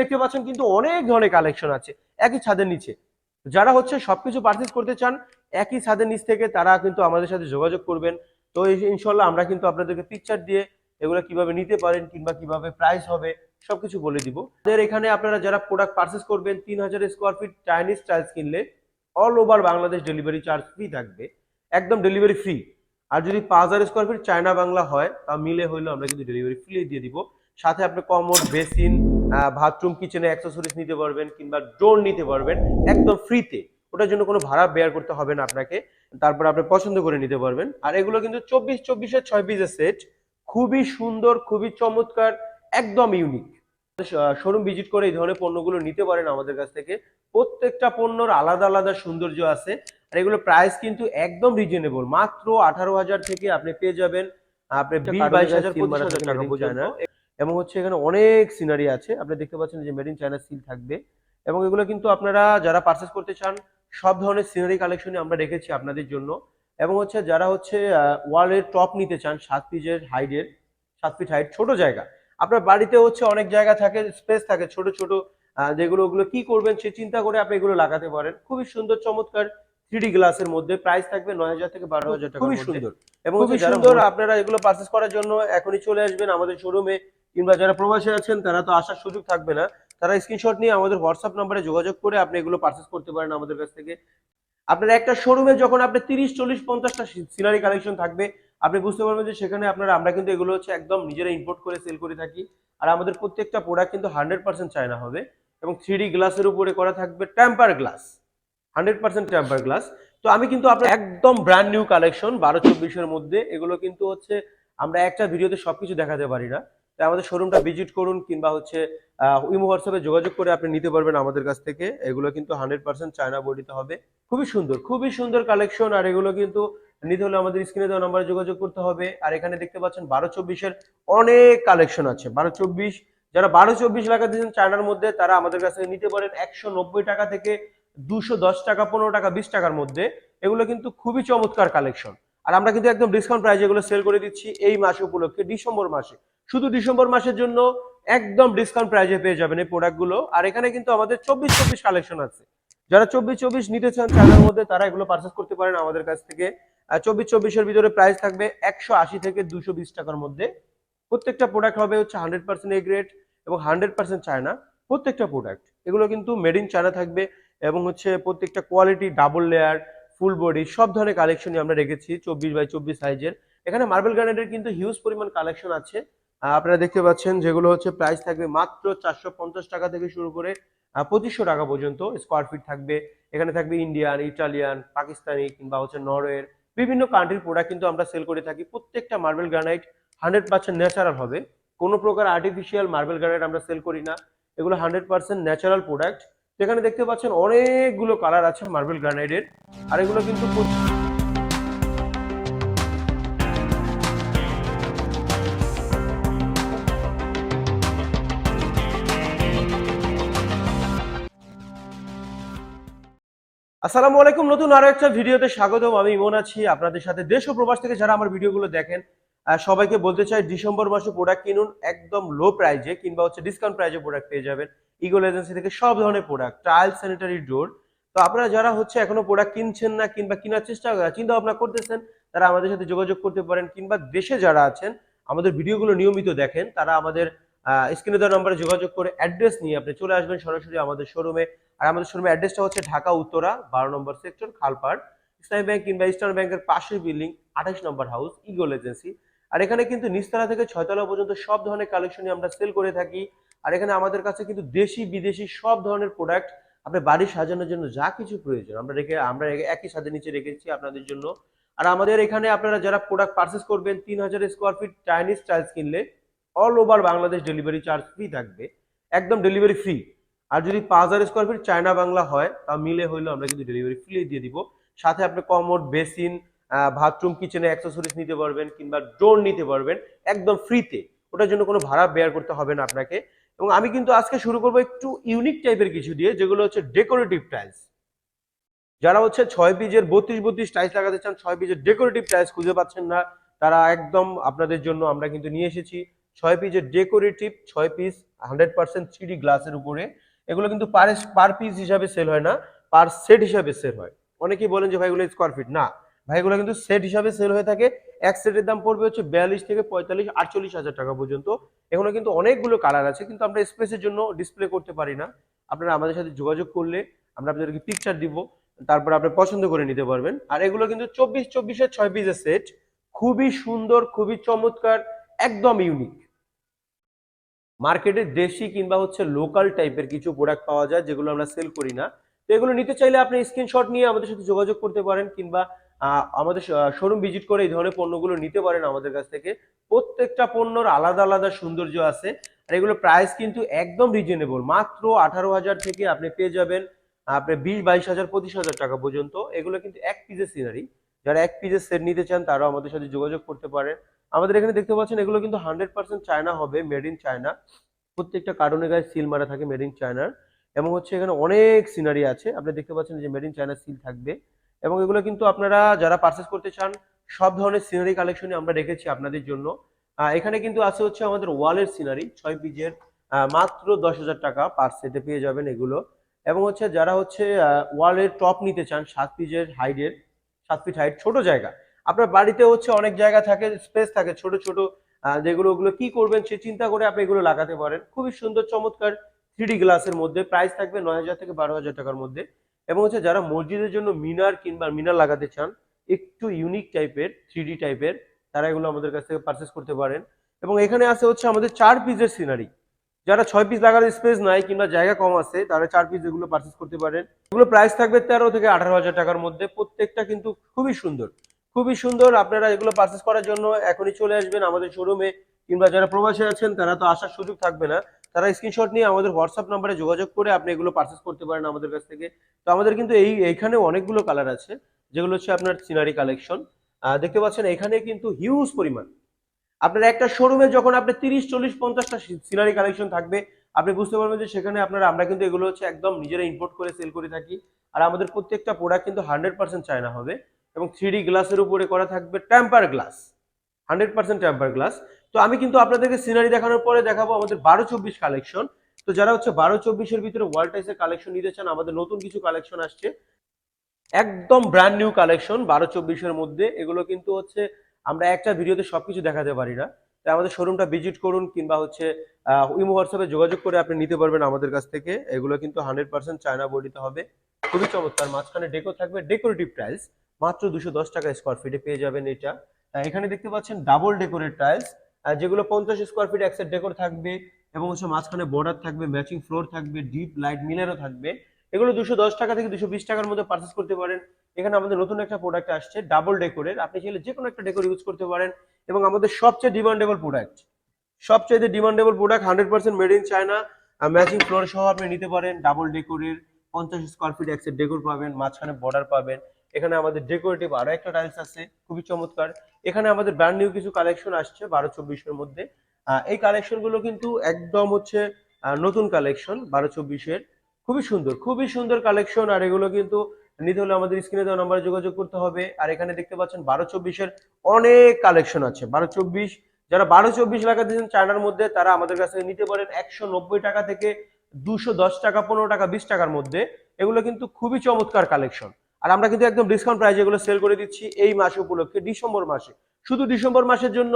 দেখতে পাচ্ছেন কিন্তু অনেক ধরনের কালেকশন আছে। একই ছাদের নিচে। যারা হচ্ছে সবকিছু পারচেজ করতে চান, একই ছাদের নিচ থেকে তারা কিন্তু আমাদের সাথে যোগাযোগ করবেন। তো ইনশাল্লাহ আমরা কিন্তু আপনাদেরকে পিকচার দিয়ে এগুলো কীভাবে নিতে পারেন কিংবা কীভাবে প্রাইস হবে, সবকিছু বলে দিব। আমাদের এখানে আপনারা যারা প্রোডাক্ট পারচেজ করবেন, তিন হাজার স্কোয়ার ফিট চাইনিজ টাইলস কিনলে all over Bangladesh delivery charge free থাকবে। একদম ডেলিভারি ফ্রি আর যদি পাঁচ হাজার স্কোয়ার ফিট চায়না বাংলা হয়, তা মিলে হইলেও আমরা কিন্তু ডেলিভারি ফ্রি দিয়ে দিব। সাথে আপনি কমোড বেসিন বাথরুম কিচেনে অ্যাক্সেসরিজ নিতে পারবেন কিংবা ড্রোন নিতে পারবেন একদম ফ্রিতে ওটার জন্য কোনো ভাড়া বেয়ার করতে হবে না আপনাকে। তারপর আপনি পছন্দ করে নিতে পারবেন। আর এগুলো কিন্তু চব্বিশ চব্বিশের ছয় পিসের সেট খুবই সুন্দর খুবই চমৎকার একদম ইউনিক শোরুম ভিজিট করে এই ধরনের পণ্যগুলো নিতে পারেন আমাদের কাছ থেকে। প্রত্যেকটা পণ্যর আলাদা আলাদা সৌন্দর্য আছে। আর এগুলো প্রাইস কিন্তু একদম রিজনেবল মাত্র আঠারো হাজার থেকে আপনি পেয়ে যাবেন। আপনি বিশ বাইশ হাজার পঁচিশ হাজার টাকা পর্যন্ত। এবং হচ্ছে এখানে অনেক সিনারি আছে। আপনি দেখতে পাচ্ছেন যে মেড ইন চায়না সিল থাকবে। এবং এগুলো কিন্তু আপনারা যারা পারচেস করতে চান সব ধরনের সিনারি কালেকশনে আমরা রেখেছি আপনাদের জন্য। এবং হচ্ছে যারা হচ্ছে ওয়ালের টপ নিতে চান সাত পিজের হাইটের সাত ফিট হাইট ছোট জায়গা। আপনার বাড়িতে হচ্ছে অনেক জায়গা থাকে স্পেস থাকে ছোট ছোট যেগুলো ওগুলো কি করবেন সে চিন্তা করে আপনি এগুলো লাগাতে পারেন। খুবই সুন্দর চমৎকার থ্রি গ্লাসের মধ্যে। প্রাইস থাকবে নয় হাজার থেকে বারো হাজার টাকা খুবই সুন্দর। এবং খুবই সুন্দর। আপনারা এগুলো পারচেস করার জন্য এখনই চলে আসবেন আমাদের শোরুমে কিংবা যারা প্রবাসী আছেন, তারা তো আসার সুযোগ থাকবে না। তারা স্ক্রিনশট নিয়ে আমাদের হোয়াটসঅ্যাপ নাম্বারে যোগাযোগ করে আপনি এগুলো পারচেস করতে পারেন আমাদের কাছ থেকে। আপনার একটা শোরুমে যখন আপনি তিরিশ, চল্লিশ, পঞ্চাশটা সিনারি কালেকশন থাকবে, আপনি বুঝতে পারবেন যে সেখানে আপনারা, আমরা কিন্তু এগুলো হচ্ছে একদম নিজেরা ইম্পোর্ট করে সেল করে থাকি। আর আমাদের প্রত্যেকটা প্রোডাক্ট কিন্তু হান্ড্রেড পার্সেন্ট চায়না হবে এবং থ্রি গ্লাসের উপরে করা থাকবে temper glass hundred percent temper glass তো আমি কিন্তু আপনার একদম ব্র্যান্ড নিউ কালেকশন বারো, চব্বিশের মধ্যে। এগুলো কিন্তু হচ্ছে আমরা একটা ভিডিওতে সবকিছু দেখাতে পারি না। আমাদের শোরুমটা ভিজিট করুন কিংবা হচ্ছে ইমো হোয়াটসঅ্যাপে যোগাযোগ করে আপনি নিতে পারবেন আমাদের কাছ থেকে। এগুলো কিন্তু হান্ড্রেড পার্সেন্ট চায়না বডিতে হবে। খুবই সুন্দর খুবই সুন্দর কালেকশন আর এগুলো কিন্তু নিতে হলে আমাদের স্ক্রিনে দেওয়া নাম্বারে যোগাযোগ করতে হবে। আর এখানে দেখতে পাচ্ছেন বারো চব্বিশের অনেক কালেকশন আছে। বারো চব্বিশ, যারা বারো চব্বিশ লাখা দিয়েছেন চায়নার মধ্যে, তারা আমাদের কাছ নিতে পারেন একশো নব্বই টাকা থেকে দুশো দশ টাকা, পনেরো টাকা, বিশ টাকার মধ্যে। এগুলো কিন্তু খুবই চমৎকার কালেকশন আর আমরা কিন্তু একদম ডিসকাউন্ট প্রাইজে এগুলো সেল করে দিচ্ছি এই মাস উপলক্ষে, ডিসেম্বর মাসে। শুধু ডিসেম্বর মাসের জন্য একদম ডিসকাউন্ট প্রাইজে পেয়ে যাবেন এই প্রোডাক্টগুলো আর এখানে কিন্তু আমাদের চব্বিশ চব্বিশ কালেকশন আছে। যারা চব্বিশ চব্বিশ নিতে চান চায়নার মধ্যে, তারা এগুলো পারচেস করতে পারেন আমাদের কাছ থেকে। চব্বিশ চব্বিশের ভিতরে প্রাইস থাকবে একশো আশি থেকে দুশো বিশ টাকার মধ্যে। প্রত্যেকটা প্রোডাক্ট হবে হচ্ছে হান্ড্রেড পার্সেন্ট এ গ্রেড এবং হান্ড্রেড পার্সেন্ট চায়না প্রত্যেকটা প্রোডাক্ট এগুলো কিন্তু মেড ইন চায়না থাকবে এবং হচ্ছে প্রত্যেকটা quality double layer full body সব ধরনের কালেকশনই আমরা রেখেছি চব্বিশ বাই চব্বিশ সাইজের এখানে মার্বেল গ্রানাইটের কিন্তু হিউজ পরিমাণ কালেকশন আছে। আপনারা দেখতে পাচ্ছেন যেগুলো হচ্ছে প্রাইস থাকবে মাত্র চারশো পঞ্চাশ টাকা থেকে শুরু করে পঁচিশশো টাকা পর্যন্ত স্কোয়ার ফিট থাকবে। এখানে থাকবে ইন্ডিয়ান ইটালিয়ান পাকিস্তানি কিংবা হচ্ছে নরওয়ের বিভিন্ন কান্ট্রির প্রোডাক্ট কিন্তু আমরা সেল করে থাকি। প্রত্যেকটা marble granite hundred percent natural হবে। কোনো প্রকার আর্টিফিশিয়াল মার্বেল গ্রানাইট আমরা সেল করি না। এগুলো হান্ড্রেড পার্সেন্ট ন্যাচারাল প্রোডাক্ট যেখানে দেখতে পাচ্ছেন অনেকগুলো কালার আছে মার্বেল গ্রানাইটের আর এগুলো কিন্তু আসসালামু আলাইকুম। নতুন আরও একটা ভিডিওতে স্বাগতম। আমি ইমন আছি। আপনাদের সাথে দেশ ও প্রবাস থেকে যারা আমার ভিডিওগুলো দেখেন সবাইকে বলতে চাই, ডিসেম্বর মাসে প্রোডাক্ট কিনুন একদম লো প্রাইজে কিংবা হচ্ছে ডিসকাউন্ট প্রাইজে প্রোডাক্ট পেয়ে যাবেন। ইগল এজেন্সি থেকে সব ধরনের প্রোডাক্ট টাইল স্যানিটারি ডোর তো আপনারা যারা হচ্ছে এখনও প্রোডাক্ট কিনছেন না কিংবা কেনার চেষ্টা চিন্তা ভাবনা করতেছেন, তারা আমাদের সাথে যোগাযোগ করতে পারেন কিংবা দেশে যারা আছেন, আমাদের ভিডিওগুলো নিয়মিত দেখেন। তারা আমাদের স্ক্রিনে দেওয়া নম্বরে যোগাযোগ করে অ্যাড্রেস নিয়ে আপনি চলে আসবেন সরাসরি আমাদের শোরুমে আর আমাদের শোরুমের অ্যাড্রেসটা হচ্ছে ঢাকা উত্তরা, বারো নম্বর সেক্টর খালপাড়। ইসলামী ব্যাংক কিংবা ইস্টার্ন ব্যাংকের পাশের বিল্ডিং আঠাশ নম্বর হাউস, ইগল এজেন্সি। আর এখানে কিন্তু নিচতলা থেকে ছয়তলা পর্যন্ত সব ধরনের কালেকশনই আমরা সেল করে থাকি। আর এখানে আমাদের কাছে কিন্তু দেশি, বিদেশি সব ধরনের প্রোডাক্ট আপনি বাড়ি সাজানোর জন্য যা কিছু প্রয়োজন, আমরা রেখে, আমরা একই সাথে নিচে রেখেছি আপনাদের জন্য। আর আমাদের এখানে আপনারা যারা প্রোডাক্ট পারচেস করবেন, তিন হাজার স্কোয়ার ফিট চাইনিজ টাইলস কিনলে all over Bangladesh delivery charge free থাকবে। একদম ডেলিভারি ফ্রি আর যদি পাঁচ হাজার স্কোয়ার ফিট চায়না বাংলা হয়, তা মিলে হইলেও আমরা কিন্তু ডেলিভারি ফ্রি দিয়ে দিব। সাথে আপনি কমোড বেসিন বাথরুম কিচেনে অ্যাক্সেসরিজ নিতে পারবেন কিংবা ড্রোন নিতে পারবেন, একদম ফ্রিতে ওটার জন্য কোনো ভাড়া বেয়ার করতে হবে না আপনাকে। এবং আমি কিন্তু আজকে শুরু করব একটু ইউনিক টাইপের কিছু দিয়ে, যেগুলো হচ্ছে ডেকোরেটিভ টাইলস যারা হচ্ছে ছয় পিজের বত্রিশ বত্রিশ টাইলস লাগাতে চান, ছয় পিজের ডেকোরেটিভ টাইলস খুঁজে পাচ্ছেন না, তারা একদম আপনাদের জন্য আমরা কিন্তু নিয়ে এসেছি। ছয় পিসের ডেকোরেটিভ ছয় পিস হান্ড্রেড পার্সেন্ট থ্রি গ্লাসের উপরে। এগুলো কিন্তু পার পার পিস হিসাবে সেল হয় না পার সেট হিসাবে সেল হয়। অনেকেই বলেন যে ভাই, এগুলো স্কোয়ার ফিট না, ভাই, এগুলো কিন্তু সেট হিসাবে সেল হয়ে থাকে। এক সেটের দাম পড়বে হচ্ছে বিয়াল্লিশ থেকে পঁয়তাল্লিশ, আটচল্লিশ হাজার টাকা পর্যন্ত। এগুলো কিন্তু অনেকগুলো কালার আছে, কিন্তু আমরা স্পেসের জন্য ডিসপ্লে করতে পারি না। আপনারা আমাদের সাথে যোগাযোগ করলে আমরা আপনাদেরকে পিকচার দিব, তারপর আপনি পছন্দ করে নিতে পারবেন। আর এগুলো কিন্তু চব্বিশ, চব্বিশের ছয় পিসের সেট খুবই সুন্দর, খুবই চমৎকার, একদম ইউনিক মার্কেটে দেশি কিংবা হচ্ছে লোকাল টাইপের কিছু প্রোডাক্ট পাওয়া যায়, যেগুলো আমরা সেল করি না। তো এগুলো নিতে চাইলে আপনি স্ক্রিনশট নিয়ে আমাদের সাথে যোগাযোগ করতে পারেন কিংবা আমাদের শোরুম ভিজিট করে এই ধরনের পণ্যগুলো নিতে পারেন আমাদের কাছ থেকে। প্রত্যেকটা পণ্যর আলাদা আলাদা সৌন্দর্য আছে। আর এগুলো প্রাইস কিন্তু একদম রিজনেবল মাত্র আঠারো হাজার থেকে আপনি পেয়ে যাবেন, আপনি বিশ, বাইশ হাজার, পঁচিশ হাজার টাকা পর্যন্ত। এগুলো কিন্তু এক পিসের সিনারি যারা এক পিসের সেট নিতে চান, তারাও আমাদের সাথে যোগাযোগ করতে পারেন। আমাদের এখানে দেখতে পাচ্ছেন, এগুলো কিন্তু হান্ড্রেড পার্সেন্ট চায়না হবে মেড ইন চায়না প্রত্যেকটা কার্টুনের গায়ে সিল মারা থাকে মেড ইন চায়নার এবং হচ্ছে এখানে অনেক সিনারি আছে। আপনি দেখতে পাচ্ছেন যে মেড ইন চায়না সিল থাকবে। এবং এগুলো কিন্তু আপনারা যারা পারচেস করতে চান, সব ধরনের সিনারি কালেকশনই আমরা রেখেছি আপনাদের জন্য। এখানে কিন্তু আছে হচ্ছে আমাদের ওয়ালের সিনারি ছয় পিজের মাত্র দশ হাজার টাকা পার সেটে পেয়ে যাবেন এগুলো। এবং হচ্ছে যারা হচ্ছে ওয়ালের টপ নিতে চান, সাত পিজের হাইটের সাত ফিট হাইট ছোট জায়গা আপনার বাড়িতে হচ্ছে অনেক জায়গা থাকে স্পেস থাকে, ছোট ছোট যেগুলো, ওগুলো কি করবেন সে চিন্তা করে আপনি এগুলো লাগাতে পারেন। খুবই সুন্দর, চমৎকার থ্রি গ্লাসের মধ্যে প্রাইস থাকবে নয় হাজার থেকে বারো হাজার টাকার মধ্যে। এবং হচ্ছে যারা মসজিদের জন্য মিনার কিংবা মিনার লাগাতে চান, একটু ইউনিক টাইপের থ্রি টাইপের তারা এগুলো আমাদের কাছ থেকে পারচেস করতে পারেন। এবং এখানে আছে হচ্ছে আমাদের চার পিসের সিনারি যারা ছয় পিস লাগার স্পেস নাই কিংবা জায়গা কম আছে, তারা চার পিস এগুলো পারচেস করতে পারেন। এগুলো প্রাইস থাকবে তেরো থেকে আঠারো হাজার টাকার মধ্যে। প্রত্যেকটা কিন্তু খুবই সুন্দর। খুবই সুন্দর আপনারা এগুলো পারচেস করার জন্য এখনই চলে আসবেন আমাদের শোরুমে কিংবা যারা প্রবাসী আছেন, তারা তো আসার সুযোগ থাকবে না। তারা স্ক্রিনশট নিয়ে আমাদের হোয়াটসঅ্যাপ নাম্বারে যোগাযোগ করে আপনি এগুলো পারচেস করতে পারেন আমাদের কাছ থেকে। তো আমাদের কিন্তু এই, এইখানে অনেকগুলো কালার আছে, যেগুলো হচ্ছে আপনার সিনারি কালেকশন দেখতে পাচ্ছেন এখানে কিন্তু হিউজ পরিমাণ। আপনার একটা শোরুমে যখন আপনি তিরিশ, চল্লিশ, পঞ্চাশটা সিনারি কালেকশন থাকবে, আপনি বুঝতে পারবেন যে সেখানে আপনারা, আমরা কিন্তু এগুলো হচ্ছে একদম নিজেরা ইম্পোর্ট করে সেল করে থাকি। আর আমাদের প্রত্যেকটা প্রোডাক্ট কিন্তু হান্ড্রেড পার্সেন্ট চায়না হবে। এবং থ্রি গ্লাসের উপরে করা থাকবে temper glass hundred percent temper glass তো আমি কিন্তু আপনাদেরকে সিনারি দেখানোর পরে দেখাবো আমাদের বারো চব্বিশ কালেকশন তো যারা হচ্ছে বারো চব্বিশের ভিতরে ওয়ার্ল্ড টাইসের কালেকশন নিতে চান, আমাদের নতুন কিছু কালেকশন আসছে। একদম ব্র্যান্ড নিউ কালেকশন বারো চব্বিশের মধ্যে। এগুলো কিন্তু হচ্ছে আমরা একটা ভিডিওতে সবকিছু দেখাতে পারি না। তাই আমাদের শোরুমটা ভিজিট করুন কিংবা হচ্ছে উইমো হোয়াটসঅ্যাপে যোগাযোগ করে আপনি নিতে পারবেন আমাদের কাছ থেকে। এগুলো কিন্তু হান্ড্রেড পার্সেন্ট চায়না বডিতে হবে। খুবই চমৎকার। মাঝখানে ডেকো থাকবে ডেকোরেটিভ টাইলস মাত্র দুশো দশ টাকা স্কোয়ার ফিটে পেয়ে যাবেন এটা। এখানে দেখতে পাচ্ছেন ডাবল ডেকোরেট টাইলস যেগুলো পঞ্চাশ স্কোয়ার ফিট এক ডেকোর থাকবে এবং হচ্ছে মাঝখানে বর্ডার থাকবে ম্যাচিং ফ্লোর থাকবে ডিপ লাইট মিলেরও থাকবে। এগুলো দুশো দশ টাকা থেকে দুশো বিশ টাকার মধ্যে পারচেস করতে পারেন। এখানে আমাদের নতুন একটা প্রোডাক্ট আসছে ডাবল ডেকোরের আপনি চাইলে যে কোনো একটা ডেকোর ইউজ করতে পারেন এবং আমাদের সবচেয়ে ডিমান্ডেবল প্রোডাক্ট সবচেয়ে demandable product hundred percent made in China matching floor সহ আপনি নিতে পারেন ডাবল ডেকোরের পঞ্চাশ স্কোয়ার ফিট একসেট ডেকোর পাবেন, মাঝখানে বর্ডার পাবেন। এখানে আমাদের ডেকোরেটিভ আরও একটা টাইলস আছে, খুবই চমৎকার। এখানে আমাদের ব্র্যান্ড নিউ কিছু কালেকশন আসছে, বারো চব্বিশের মধ্যে। এই কালেকশনগুলো কিন্তু একদম হচ্ছে নতুন কালেকশন বারো চব্বিশের। খুবই সুন্দর খুবই সুন্দর কালেকশন আর এগুলো কিন্তু নিতে হলে আমাদের স্ক্রিনে দেওয়া নাম্বারে যোগাযোগ করতে হবে। আর এখানে দেখতে পাচ্ছেন বারো চব্বিশের অনেক কালেকশন আছে। বারো চব্বিশ, যারা বারো চব্বিশ লাগাতেছেন চায়নার মধ্যে, তারা আমাদের কাছে নিতে পারেন একশো নব্বই টাকা থেকে দুশো দশ টাকা, পনেরো টাকা, বিশ টাকার মধ্যে। এগুলো কিন্তু খুবই চমৎকার কালেকশন আর আমরা কিন্তু একদম ডিসকাউন্ট প্রাইজে এগুলো সেল করে দিচ্ছি এই মাসে উপলক্ষে, ডিসেম্বর মাসে। শুধু ডিসেম্বর মাসের জন্য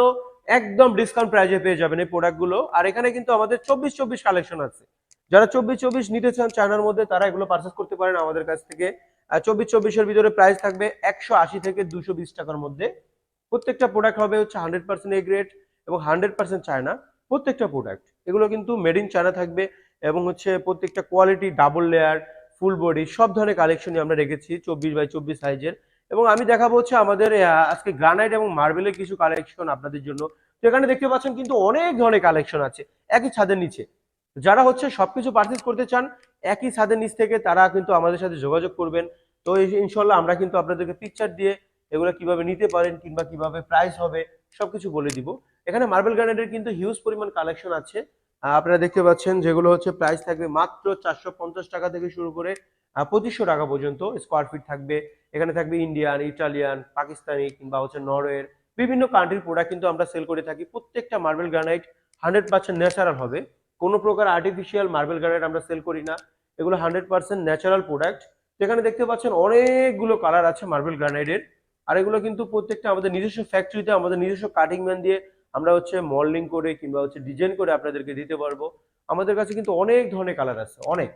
একদম ডিসকাউন্ট প্রাইজে পেয়ে যাবেন এই প্রোডাক্টগুলো আর এখানে কিন্তু আমাদের চব্বিশ চব্বিশ কালেকশন আছে। যারা চব্বিশ চব্বিশ নিতে চান চায়নার মধ্যে, তারা এগুলো পারচেস করতে পারেন আমাদের কাছ থেকে। চব্বিশ চব্বিশের ভিতরে প্রাইস থাকবে একশো আশি থেকে দুশো বিশ টাকার মধ্যে। প্রত্যেকটা প্রোডাক্ট হবে হচ্ছে হান্ড্রেড পার্সেন্ট এ গ্রেড এবং হান্ড্রেড পার্সেন্ট চায়না প্রত্যেকটা প্রোডাক্ট এগুলো কিন্তু মেড ইন চায়না থাকবে এবং হচ্ছে প্রত্যেকটা quality double layer full body সব ধরনের কালেকশনই আমরা রেখেছি, চব্বিশ বাই চব্বিশ সাইজের এবং আমি দেখাবো হচ্ছে আমাদের আজকে গ্রানাইট এবং মার্বেলের কিছু কালেকশন আপনাদের জন্য। তো এখানে দেখতে পাচ্ছেন কিন্তু অনেক ধরনের কালেকশন আছে, একই ছাদের নিচে। যারা হচ্ছে সবকিছু পারচেস করতে চান, একই ছাদের নিচ থেকে তারা কিন্তু আমাদের সাথে যোগাযোগ করবেন। তো ইনশাল্লাহ আমরা কিন্তু আপনাদেরকে পিকচার দিয়ে এগুলো কীভাবে নিতে পারেন কিংবা কীভাবে প্রাইস হবে, সবকিছু বলে দিব। এখানে মার্বেল গ্রানাইটের কিন্তু হিউজ পরিমাণ কালেকশন আছে। আপনারা দেখতে পাচ্ছেন যেগুলো হচ্ছে প্রাইস থাকবে মাত্র চারশো পঞ্চাশ টাকা থেকে শুরু করে পঁচিশশো টাকা পর্যন্ত স্কোয়ার ফিট থাকবে। এখানে থাকবে ইন্ডিয়ান ইটালিয়ান পাকিস্তানি কিংবা হচ্ছে নরওয়ের বিভিন্ন কান্ট্রির প্রোডাক্ট কিন্তু আমরা সেল করে থাকি। প্রত্যেকটা marble granite hundred percent natural হবে। কোনো প্রকার আর্টিফিশিয়াল মার্বেল গ্রানাইট আমরা সেল করি না। এগুলো হান্ড্রেড পার্সেন্ট ন্যাচারাল প্রোডাক্ট যেখানে দেখতে পাচ্ছেন অনেকগুলো কালার আছে মার্বেল গ্রানাইটের আর এগুলো কিন্তু প্রত্যেকটা আমাদের নিজস্ব ফ্যাক্টরিতে আমাদের নিজস্ব কাটিং ম্যান দিয়ে আমরা হচ্ছে মল্ডিং করে কিংবা হচ্ছে ডিজাইন করে আপনাদেরকে দিতে পারব। আমাদের কাছে কিন্তু অনেক ধরনের কালার আছে, অনেক।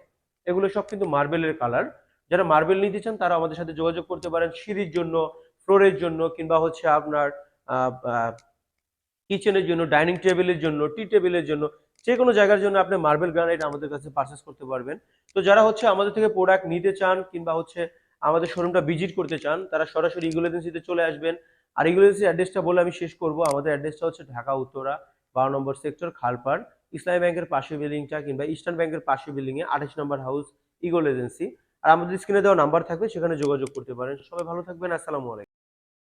এগুলো সব কিন্তু মার্বেলের কালার যারা মার্বেল নিতে চান, তারা আমাদের সাথে যোগাযোগ করতে পারেন সিঁড়ির জন্য ফ্লোরের জন্য কিংবা হচ্ছে আপনার কিচেনের জন্য ডাইনিং টেবিলের জন্য টি টেবিলের জন্য, যে কোনো জায়গার জন্য আপনি মার্বেল গ্রানাইট আমাদের কাছে পারচেস করতে পারবেন। তো যারা হচ্ছে আমাদের থেকে প্রোডাক্ট নিতে চান কিংবা হচ্ছে আমাদের শোরুমটা ভিজিট করতে চান, তারা সরাসরি ইগুল এজেন্সিতে চলে আসবেন। আর এজেন্সির অ্যাড্রেসটা বলে আমি শেষ করব। আমাদের অ্যাড্রেসটা হচ্ছে ঢাকা, উত্তরা, বারো নম্বর সেক্টর খালপাড়, ইসলামী ব্যাংকের পাশে বিল্ডিংটা কিংবা ইস্টার্ন ব্যাংকের পাশে বিল্ডিং এ আঠাশ নম্বর হাউস ইগল এজেন্সি আর আমাদের স্ক্রিনে দেওয়া নাম্বার থাকবে, সেখানে যোগাযোগ করতে পারেন। সবাই ভালো থাকবেন, আসসালামু আলাইকুম।